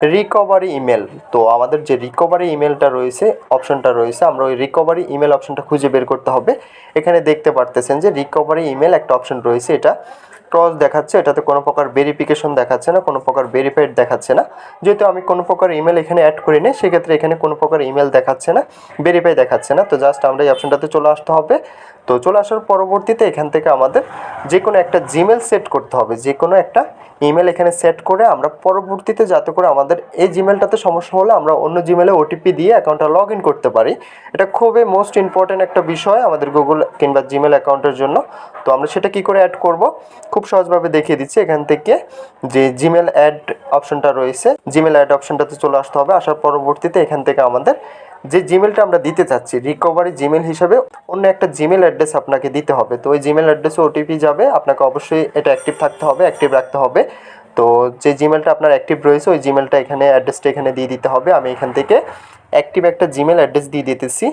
Recovery email তো আমাদের যে রিকভারি ইমেলটা রয়েছে অপশনটা রয়েছে, আমরা ওই রিকভারি ইমেল অপশনটা খুঁজে বের করতে হবে। এখানে দেখতে পারতেছেন যে রিকভারি ইমেল একটা অপশন রয়েছে এটা। ক্রস দেখাচ্ছে, এটাতে কোনো প্রকার ভেরিফিকেশন দেখাচ্ছে না, কোনো প্রকার ভেরিফাইড দেখাচ্ছে না। যেহেতু আমি কোনো প্রকার ইমেল এখানে অ্যাড করি নি সেক্ষেত্রে এখানে কোনো প্রকার ইমেল দেখাচ্ছে না ভেরিফাই দেখাচ্ছে না। তো জাস্ট আমরা এই অপশনটাতে চলে আসতে হবে। তো চলে আসার পরবর্তীতে এখান থেকে আমাদের যে কোনো একটা জিমেল সেট করতে হবে। যে কোনো একটা ইমেল এখানে সেট করে আমরা পরবর্তীতে যাতে করে আমাদের এই জিমেলটাতে সমস্যা হলে আমরা অন্য জিমেলে ওটিপি দিয়ে অ্যাকাউন্টটা লগ ইন করতে পারি। এটা খুবই মোস্ট ইম্পর্ট্যান্ট একটা বিষয় আমাদের গুগল কিংবা জিমেল অ্যাকাউন্টের জন্য। তো আমরা সেটা কি করে অ্যাড করব? খুব সহজভাবে দেখিয়ে দিচ্ছি এখান থেকে যে জিমেল অ্যাড অপশনটা রয়েছে। জিমেল অ্যাড অপশনটাতে চলে আসতে হবে। আসার পরবর্তীতে এখান থেকে আমাদের যে জিমেলটা আমরা দিতে চাচ্ছি রিকভারি জিমেল হিসাবে অন্য একটা জিমেল অ্যাড্রেস আপনাকে দিতে হবে। তো ওই জিমেল অ্যাড্রেসে ওটিপি যাবে। আপনাকে অবশ্যই এটা অ্যাক্টিভ থাকতে হবে অ্যাক্টিভ রাখতে হবে। তো যে জিমেলটা আপনার অ্যাক্টিভ রয়েছে, ওই জিমেলটা এখানে অ্যাড্রেসটা এখানে দিয়ে দিতে হবে। আমি এখান থেকে অ্যাক্টিভ একটা জিমেল অ্যাড্রেস দিয়ে দিতেছি।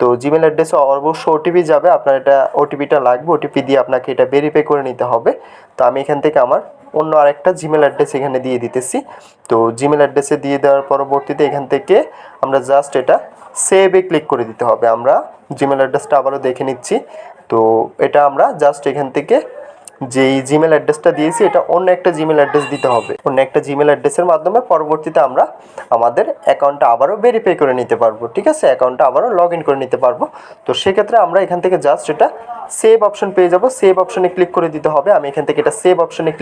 তো জিমেল অ্যাড্রেসে অবশ্য ওটিপি যাবে, আপনার এটা ওটিপিটা লাগবে ওটিপি দিয়ে আপনাকে এটা ভেরিফাই করে নিতে হবে। তো আমি এখান থেকে আমার অন্য আরেকটা জিমেল অ্যাড্রেস এখানে দিয়ে দিতেছি। তো জিমেল অ্যাড্রেসে দিয়ে দেওয়ার পরবর্তীতে এখান থেকে আমরা জাস্ট এটা সেভে ক্লিক করে দিতে হবে। আমরা জিমেল অ্যাড্রেসটা আবারও দেখে নিচ্ছি। তো এটা আমরা জাস্ট এখান থেকে যেই জিমেল অ্যাড্রেসটা দিয়েছি, এটা অন্য একটা জিমেল অ্যাড্রেস দিতে হবে। অন্য একটা জিমেল অ্যাড্রেসের মাধ্যমে পরবর্তীতে আমরা আমাদের অ্যাকাউন্টটা আবারও ভেরিফাই করে নিতে পারব, ঠিক আছে? অ্যাকাউন্টটা আবারও লগ ইন করে নিতে পারব। তো সেক্ষেত্রে আমরা এখান থেকে জাস্ট এটা সেভ অপশন পেয়ে যাব। সেভ অপশনে ক্লিক করে দিতে হবে। আমি এখান থেকে এটা সেভ অপশনে